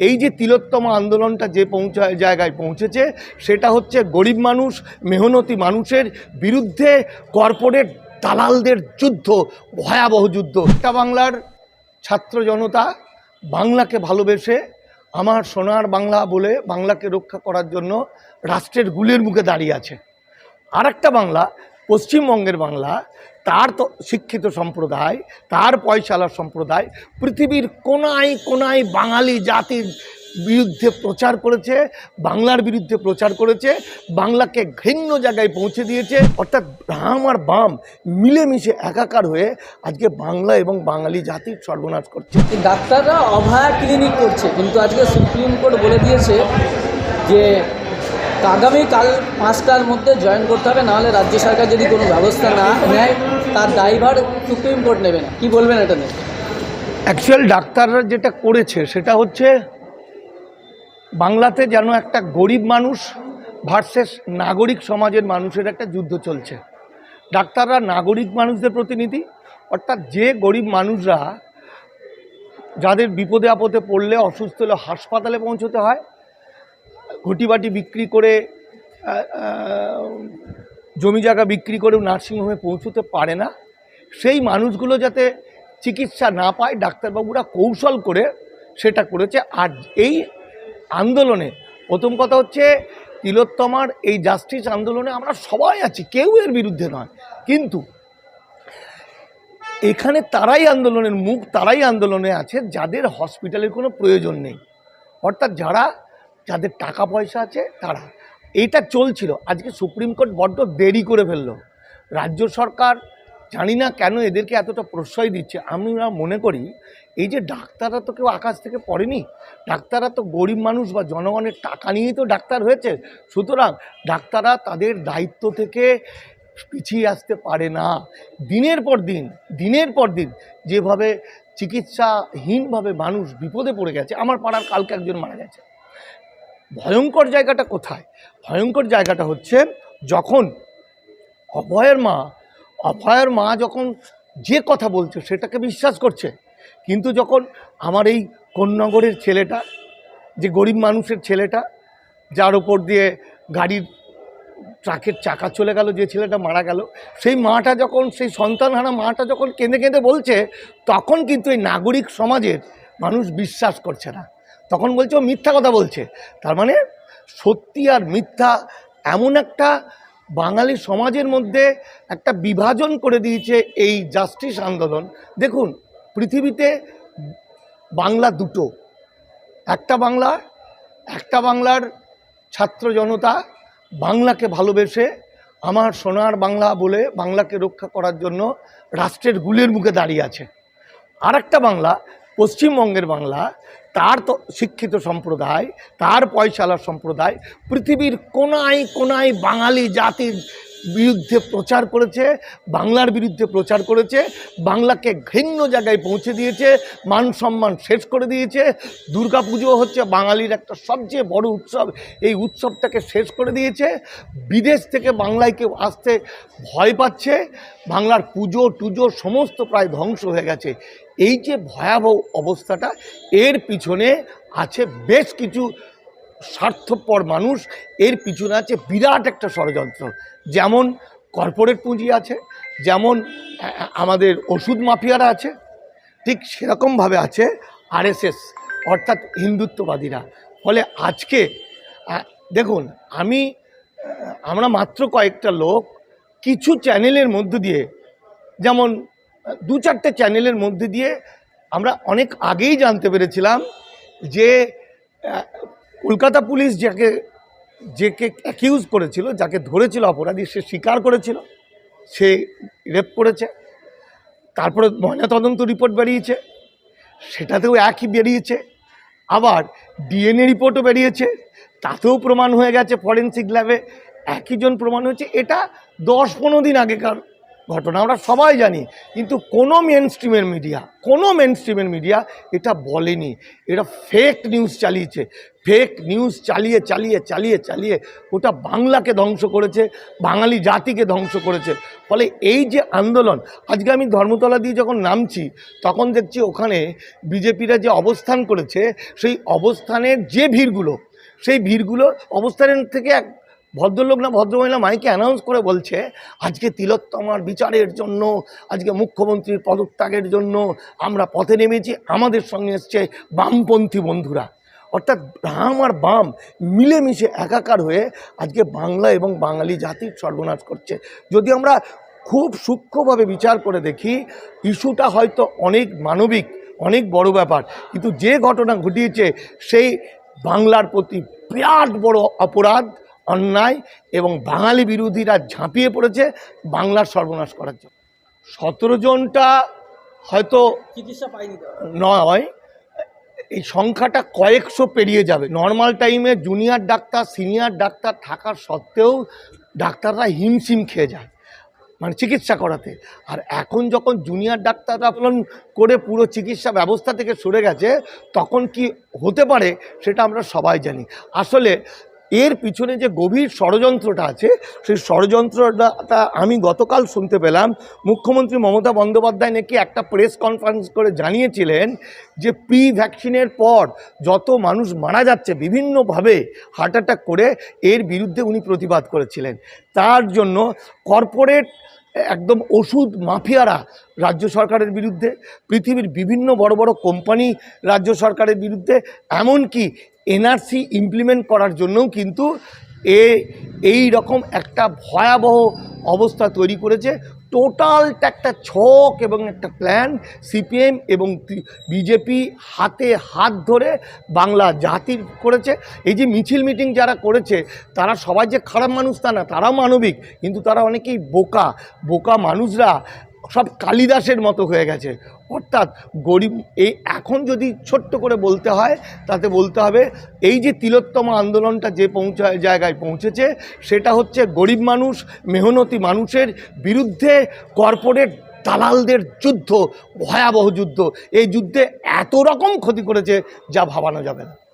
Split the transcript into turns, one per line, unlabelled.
এই যে তিলোত্তমা আন্দোলনটা যে পৌঁছায় জায়গায় পৌঁছেছে, সেটা হচ্ছে গরিব মানুষ, মেহনতি মানুষের বিরুদ্ধে কর্পোরেট দালালদের যুদ্ধ, ভয়াবহ যুদ্ধ। একটা বাংলার ছাত্র জনতা বাংলাকে ভালোবেসে আমার সোনার বাংলা বলে বাংলাকে রক্ষা করার জন্য রাষ্ট্রের গুলির মুখে দাঁড়িয়ে আছে। আর একটা বাংলা, পশ্চিমবঙ্গের বাংলা তার তো শিক্ষিত সম্প্রদায়, তার পয়সালার সম্প্রদায়, পৃথিবীর কোনায় কোনায় বাঙালি জাতির বিরুদ্ধে প্রচার করেছে, বাংলার বিরুদ্ধে প্রচার করেছে, বাংলাকে ঘৃণ্য জায়গায় পৌঁছে দিয়েছে, অর্থাৎ রাম আর বাম মিলেমিশে একাকার হয়ে আজকে বাংলা এবং বাঙালি জাতির সর্বনাশ করছে।
ডাক্তাররা অভয়া ক্লিনিক করছে, কিন্তু আজকে সুপ্রিম কোর্ট বলে দিয়েছে যে আগামীকাল পাঁচটার মধ্যে জয়েন করতে হবে, নাহলে রাজ্য সরকার যদি কোনো ব্যবস্থা না নেয় তার ড্রাইভার সুপ্রিম কোর্ট নেবে না। কি বলবেন এটা নিয়ে?
অ্যাকচুয়াল ডাক্তাররা যেটা করেছে, সেটা হচ্ছে বাংলাতে যেন একটা গরিব মানুষ ভার্সেস নাগরিক সমাজের মানুষের একটা যুদ্ধ চলছে। ডাক্তাররা নাগরিক মানুষদের প্রতিনিধি, অর্থাৎ যে গরিব মানুষরা যাদের বিপদে আপদে পড়লে, অসুস্থ হলে হাসপাতালে পৌঁছতে হয়, ঘটিবাটি বিক্রি করে জমি জায়গা বিক্রি করেও নার্সিংহোমে পৌঁছতে পারে না। সেই মানুষগুলো যাতে চিকিৎসা না পায়, ডাক্তারবাবুরা কৌশল করে সেটা করেছে। আর এই আন্দোলনে প্রথম কথা হচ্ছে তিলোত্তমার এই জাস্টিস আন্দোলনে আমরা সবাই আছি, কেউ এর বিরুদ্ধে নয়। কিন্তু এখানে তারাই আন্দোলনের মুখ, তারাই আন্দোলনে আছে, যাদের হসপিটালের কোনো প্রয়োজন নেই। অর্থাৎ যারা, যাদের টাকা পয়সা আছে, তারা। এইটা চলছিল। আজকে সুপ্রিম কোর্ট বড্ড দেরি করে ফেলল। রাজ্য সরকার জানি না কেন এদেরকে এতটা প্রশ্রয় দিচ্ছে। আমরা মনে করি, এই যে ডাক্তাররা তো কেউ আকাশ থেকে পড়েনি, ডাক্তাররা তো গরিব মানুষ বা জনগণের টাকা নিয়েই তো ডাক্তার হয়েছে। সুতরাং ডাক্তাররা তাদের দায়িত্ব থেকে পিছিয়ে আসতে পারে না। দিনের পর দিন, দিনের পর দিন যেভাবে চিকিৎসাহীনভাবে মানুষ বিপদে পড়ে গেছে, আমার পাড়ার কালকে একজন মারা গেছে। ভয়ঙ্কর জায়গাটা কোথায়? ভয়ঙ্কর জায়গাটা হচ্ছে যখন অভয়ের মা অভয়ের মা যখন যে কথা বলছে সেটাকে বিশ্বাস করছে, কিন্তু যখন আমার এই কন্যাগরের ছেলেটা, যে গরিব মানুষের ছেলেটা, যার ওপর দিয়ে গাড়ির ট্রাকের চাকা চলে গেল, যে ছেলেটা মারা গেল, সেই মাটা যখন, সেই সন্তানহারা মাটা যখন কেঁদে কেঁদে বলছে, তখন কিন্তু এই নাগরিক সমাজের মানুষ বিশ্বাস করছে না। তখন বলছে ও মিথ্যা কথা বলছে। তার মানে সত্যি আর মিথ্যা এমন একটা বাঙালি সমাজের মধ্যে একটা বিভাজন করে দিয়েছে এই জাস্টিস আন্দোলন। দেখুন, পৃথিবীতে বাংলা দুটো। একটা বাংলা, একটা বাংলার ছাত্র জনতা বাংলাকে ভালোবেসে আমার সোনার বাংলা বলে বাংলাকে রক্ষা করার জন্য রাষ্ট্রের গুলির মুখে দাঁড়িয়ে আছে। আর একটা বাংলা, পশ্চিমবঙ্গের বাংলা তার তো শিক্ষিত সম্প্রদায় তার পয়সালা সম্প্রদায় পৃথিবীর কোনায় কোনায় বাঙালি জাতির বিরুদ্ধে প্রচার করেছে, বাংলার বিরুদ্ধে প্রচার করেছে, বাংলাকে ঘৃণ্য জায়গায় পৌঁছে দিয়েছে, মান সম্মান শেষ করে দিয়েছে। দুর্গাপুজো হচ্ছে বাঙালির একটা সবচেয়ে বড় উৎসব। এই উৎসবটাকে শেষ করে দিয়েছে। বিদেশ থেকে বাংলায় কেউ আসতে ভয় পাচ্ছে। বাংলার পুজো, টুজো সমস্ত প্রায় ধ্বংস হয়ে গেছে। এই যে ভয়াবহ অবস্থাটা, এর পিছনে আছে বেশ কিছু স্বার্থপর মানুষ, এর পিছনে আছে বিরাট একটা ষড়যন্ত্র। যেমন কর্পোরেট পুঁজি আছে, যেমন আমাদের ওষুধ মাফিয়ারা আছে, ঠিক সেরকমভাবে আছে আরএসএস, অর্থাৎ হিন্দুত্ববাদীরা। ফলে আজকে দেখুন, আমি, আমরা মাত্র কয়েকটা লোক, কিছু চ্যানেলের মধ্য দিয়ে, যেমন, দু চারটে চ্যানেলের মধ্যে দিয়ে আমরা অনেক আগেই জানতে পেরেছিলাম যে কলকাতা পুলিশ যাকে, যেকে অ্যাকিউজ করেছিল, যাকে ধরেছিল অপরাধী, সে স্বীকার করেছিল, সে রেপ করেছে, তারপরে ময়নাতদন্ত রিপোর্ট বেরিয়েছে, সেটাতেও একই বেরিয়েছে, আবার ডিএনএ রিপোর্টও বেরিয়েছে, তাতেও প্রমাণ হয়ে গেছে ফরেন্সিক ল্যাবে একইজন প্রমাণ হয়েছে, এটা দশ পনেরো দিন আগেকার ঘটনা, আমরা সবাই জানি, কিন্তু কোনো মেন স্ট্রিমের মিডিয়া কোনো মেন স্ট্রিমের মিডিয়া এটা বলেনি। এটা ফেক নিউজ চালিয়েছে। ফেক নিউজ চালিয়ে চালিয়ে চালিয়ে চালিয়ে ওটা বাংলাকে ধ্বংস করেছে, বাঙালি জাতিকে ধ্বংস করেছে। ফলে এই যে আন্দোলন, আজকে আমি ধর্মতলা দিয়ে যখন নামছি, তখন দেখছি ওখানে বিজেপিরা যে অবস্থান করেছে, সেই অবস্থানের যে ভিড়গুলো, সেই ভিড়গুলো অবস্থানের থেকে এক ভদ্রলোক না ভদ্রমহিলা মাইকে অ্যানাউন্স করে বলছে, আজকে তিলোত্তমার বিচারের জন্য, আজকে মুখ্যমন্ত্রীর পদত্যাগের জন্য আমরা পথে নেমেছি, আমাদের সঙ্গে এসছে বামপন্থী বন্ধুরা। অর্থাৎ রাম আর বাম মিলেমিশে একাকার হয়ে আজকে বাংলা এবং বাঙালি জাতির সর্বনাশ করছে। যদি আমরা খুব সূক্ষ্মভাবে বিচার করে দেখি, ইস্যুটা হয়তো অনেক মানবিক, অনেক বড় ব্যাপার, কিন্তু যে ঘটনা ঘটিয়েছে, সেই বাংলার প্রতি বিরাট বড় অপরাধ। অন্যায় এবং বাঙালি বিরোধীরা ঝাঁপিয়ে পড়েছে বাংলার সর্বনাশ করার জন্য। সতেরো জনটা হয়তো
চিকিৎসা
নয় এই সংখ্যাটা কয়েকশো পেরিয়ে যাবে। নর্মাল টাইমে জুনিয়র ডাক্তার সিনিয়র ডাক্তার থাকার সত্ত্বেও ডাক্তাররা হিমশিম খেয়ে যায় মানে চিকিৎসা করাতে। আর এখন যখন জুনিয়র ডাক্তাররা আন্দোলন করে পুরো চিকিৎসা ব্যবস্থা থেকে সরে গেছে তখন কি হতে পারে সেটা আমরা সবাই জানি। আসলে এর পিছনে যে গভীর ষড়যন্ত্রটা আছে, সেই ষড়যন্ত্রটা আমি গতকাল শুনতে পেলাম। মুখ্যমন্ত্রী মমতা বন্দ্যোপাধ্যায় নাকি একটা প্রেস কনফারেন্স করে জানিয়েছিলেন যে প্রি ভ্যাকসিনের পর যত মানুষ মারা যাচ্ছে, বিভিন্নভাবে হার্ট অ্যাটাক করে, এর বিরুদ্ধে উনি প্রতিবাদ করেছিলেন। তার জন্য কর্পোরেট একদম ওষুধ মাফিয়ারা রাজ্য সরকারের বিরুদ্ধে, পৃথিবীর বিভিন্ন বড় বড় কোম্পানি রাজ্য সরকারের বিরুদ্ধে, এমনকি এনআরসি ইমপ্লিমেন্ট করার জন্যও কিন্তু এ, এই রকম একটা ভয়াবহ অবস্থা তৈরি করেছে। টোটালটা একটা ছক এবং একটা প্ল্যান সিপিএম এবং বিজেপি হাতে হাত ধরে বাংলা জাতির করেছে। এই যে মিছিল মিটিং যারা করেছে, তারা সবাই যে খারাপ মানুষ তা না, তারাও মানবিক। কিন্তু তারা অনেকেই বোকা। বোকা মানুষরা সব কালিদাসের মতো হয়ে গেছে। অর্থাৎ গরিব, এই এখন যদি ছোট্ট করে বলতে হয়, তাতে বলতে হবে, এই যে তিলোত্তম আন্দোলনটা যে পৌঁছায় জায়গায় পৌঁছেছে, সেটা হচ্ছে গরিব মানুষ, মেহনতি মানুষের বিরুদ্ধে কর্পোরেট দালালদের যুদ্ধ, ভয়াবহ যুদ্ধ। এই যুদ্ধে এত রকম ক্ষতি করেছে, যা ভাবানো যাবে না।